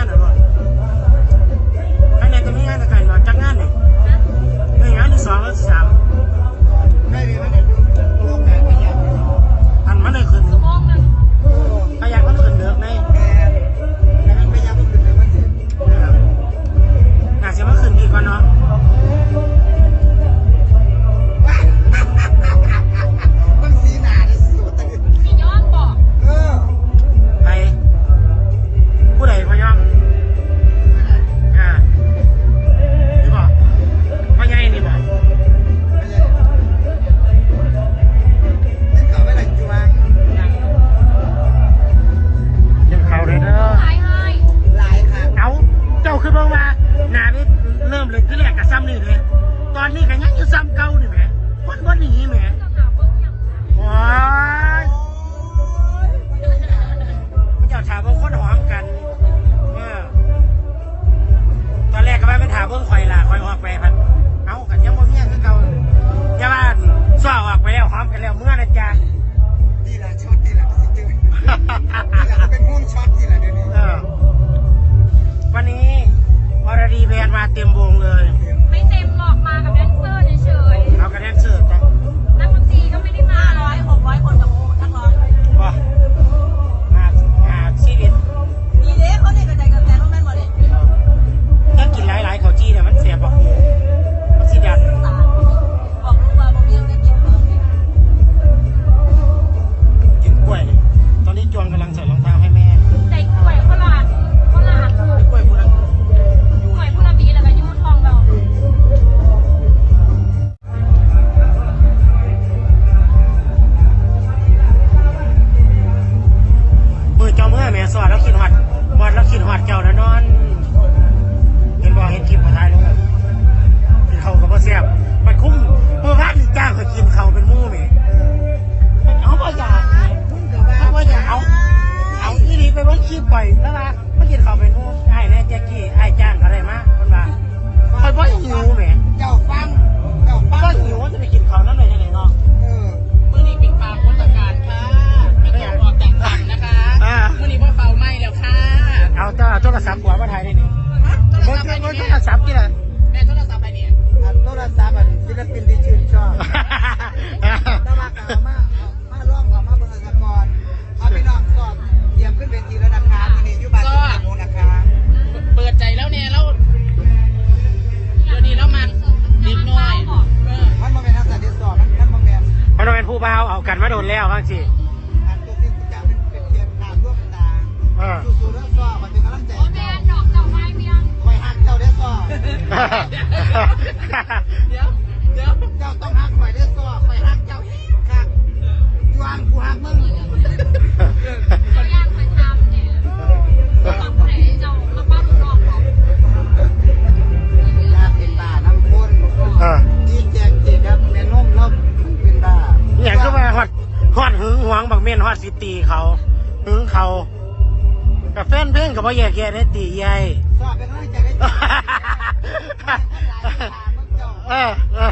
านน่ หนานี่เริ่มเลยที่แรกกับซ้ำนี่เลย ตอนนี้ก็ยังอยู่ซ้ำเก่านี่แหมคนบ่หนีแหม เต็มวงเลย สอดแล้วกินหอดบอดแล้วกินหอดเจ้าแล้วนอน ศัพท์หัวมาถ่ายได้นี่โทรเบิ่งศัพท์ไปเบิ่งเนี่ยโทรศัพท์กี่ล่ะแม่โทรศัพท์ไปเนี่ยอันโทรศัพท์อันศิลปินที่ชื่นชอบถ้ามาเอามาเอามาร่วมกับมาเบอร์สกอนเอาพี่น้องสอบเตรียมขึ้นเวทีแล้วนะคะที่นี่อยู่บ้านที่หาโมงนะคะเปิดใจแล้วเนี่ยแล้วเดี๋ยวนี้แล้วมันนิดหน่อยเออมันมาเป็นนักแสดงสอบมันมันมาเป็นมันเป็นผู้บ่าวเอากันมาโดนแล้วบางทีอันตัวที่จะเป็นเป็นเพียงตามร่วมตาเออสู้ๆเรื่องสอบมันเป็นกำลัง เดี๋ยวเดี๋ยวเจ้าต้องหักคอยได้สอบคอยหักเจ้าหักจวนกูหักมึงเขาย่างไปทำเนี่ยทำไหนเจ้ามาป้าลูกน้องบอกลาเป็นบ้าน้ำข้นเออดีแจกจีครับแม่นมนบมันเป็นบ้าอย่างก็มาฮอดฮอดหึงหวงบักเม่นฮอดสิตีเขาหึงเขากับแฟนเพลงกับว่าแยกแยะในตีใหญ่ สอบเป็นกำลังใจได้จ้าเออเออ